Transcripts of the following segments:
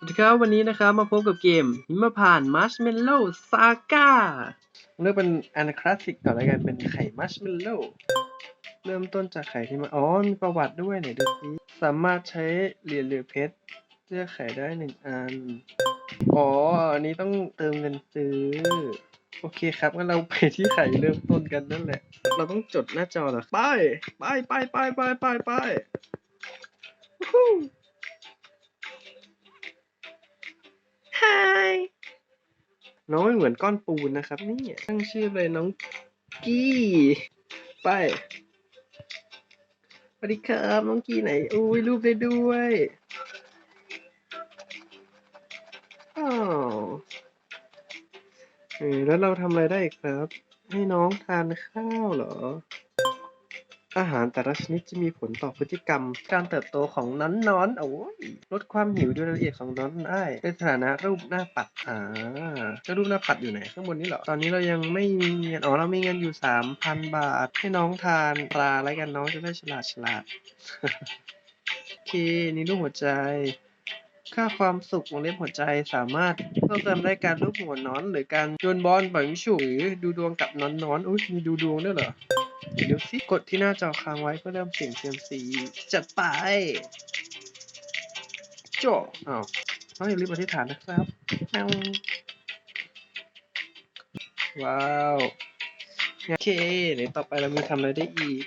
สวัสดีครับวันนี้นะครับมาพบกับเกมหิมพานต์ Marshmallow Saga เลือกเป็นอันคลาสสิกก่อนแล้วกันเป็นไข่มัชเมลโล่เริ่มต้นจากไข่ที่มาอ๋อมีประวัติด้วยไหนดูสิสามารถใช้เหรียญหรือเพชรเลือกไข่ได้หนึ่งอันอ๋ออันนี้ต้องเติมเงินซื้อ โอเคครับงั้นเราไปที่ไข่เริ่มต้นกันนั่นแหละ เราต้องจดหน้าจอเหรอไปไปไปไปไปไปไป น้องไม่เหมือนก้อนปูนนะครับนี่ตั้งชื่อเลยน้องกี้ไปสวัสดีครับน้องกี้ไหนอุ้ยรูปได้ด้วยอ้าวเออแล้วเราทำอะไรได้อีกครับ ให้น้องทานข้าวเหรอ อาหารแต่ละชนิดจะมีผลต่อพฤติกรรม การเติบโตของน้อนๆโอ้ยลดความหิวด้วยรายละเอียดของน้อนได้ในฐานะรูปหน้าปัดอ่าแล้วรูปหน้าปัดอยู่ไหนข้างบนนี้เหรอตอนนี้เรายังไม่มีเงินอ๋อเรามีเงินอยู่สามพันบาท ให้น้องทานปลาแล้วกันน้องจะได้ฉลาดฉลาดโอเคนี่รูปหัวใจค่าความสุขวงเล็บหัวใจสามารถเพิ่มเติมได้การรูปหัวน้อน หรือการโยนบอลปล่อยมิชุหรือดูดวงกับนอนน้อนอุ้ยมีดูดวงด้วยเหรอ เดี๋ยวสิกดที่หน้าจอค้างไว้เพื่อเริ่มเสียงเซียมซีจัดไปโจอ้าวต้องอย่าลืมอธิษฐานนะครับแมวว้าว โอเคเดี๋ยวต่อไปเรามีทำอะไรได้อีก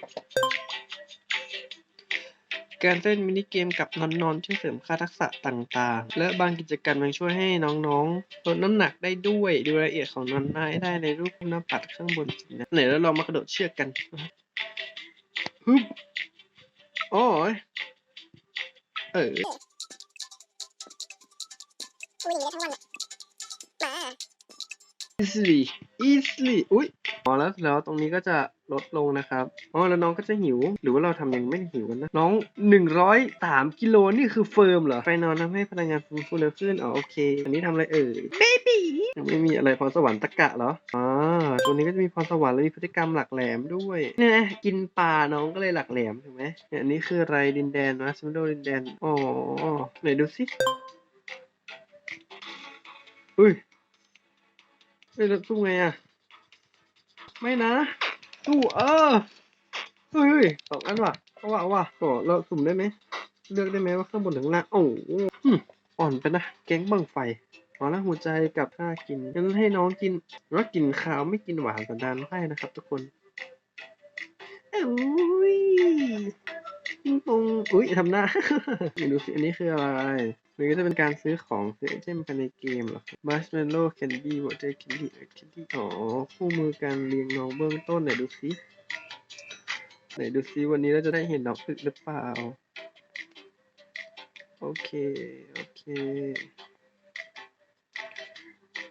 การเล่นมินิเกมกับนอนนอนๆช่วยเสริมค่าทักษะต่างๆ และบางกิจกรรมยังช่วยให้น้องๆลดน้ำหนักได้ด้วยดูรายละเอียดของนอนได้ได้ในรูปหน้าปัดข้างบนสินะไหนแล้วเรามากระโดดเชือกกันฮึบโอ้ยเออพูดอย่างนี้ได้ทั้งวันอะมา easily easily อุ้ยอ๋อแล้วแล้วตรงนี้ก็จะ ลดลงนะครับอ๋อแล้วน้องก็จะหิว หรือว่าเราทำยังไม่หิวกันนะ น้องหนึ่งร้อยสามกิโลนี่คือเฟิร์มเหรอไปนอนทำให้พลังงานฟื้นฟูเร็วขึ้น อ๋อโอเค อันนี้ทำอะไรเอ่ย baby ยังไม่มีอะไรพรสวรรค์ตะกะเหรออ่าตัวนี้ก็จะมีพรสวรรค์และมีพฤติกรรมหลักแหลมด้วย เนี่ยนะกินปลาน้องก็เลยหลักแหลมถูกไหมเนี่ยอันนี้คืออะไรดินแดนนะสมโดดินแดน อ๋อ ไหนดูสิอุ้ยเฮ้ยแล้วสู้ไงอะ ไม่นะ ตู้เออเฮ้ยสองอันว่ะเอาว่ะเอาว่ะโอ้เราสุ่มได้ไหมเลือกได้ไหมว่าข้างบนหรือข้างล่างโอ้โหอ่อนไปนะแก๊งบังไฟอ๋อล้หัวใจกับข้ากินงั้นให้น้องกินว่ากินข้าวไม่กินหวานสันดานไพ่นะครับทุกคนอุ้ย ปิงอุ้ยทำหน้าไม่ดูสิอันนี้คืออะไรหรือจะเป็นการซื้อของซื้อไอเทมภายในเกมหรอ Marshmallow Candy Water Candy Candy อ๋อคู่มือการเรียงน้องเบื้องต้นไหนดูซิไหนดูซิวันนี้เราจะได้เห็นดอกตึกหรือเปล่า โอเค โอเค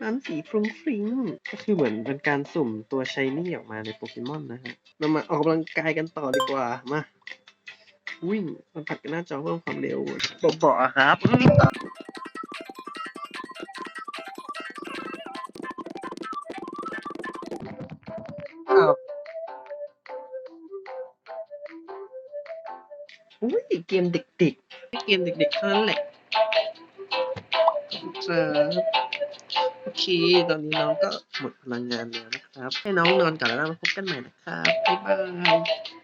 น้ำสีฟรุ้งฟริ้งก็คือเหมือนเป็นการสุ่มตัวชายนี่ออกมาในโปเกมอนนะฮะเรามาออกกำลังกายกันต่อดีกว่า มา วิ่งมันผัดกันหน้าจอเพิ่มความเร็วเบาๆอะครับครับอุ้ยเกมเด็กๆ เกมเด็กๆเท่านั้นแหละครับโอเค ตอนนี้น้องก็หมดพลังงานแล้วนะครับ ให้น้องนอนก่อนแล้วมาพบกันใหม่นะครับ บ๊ายบาย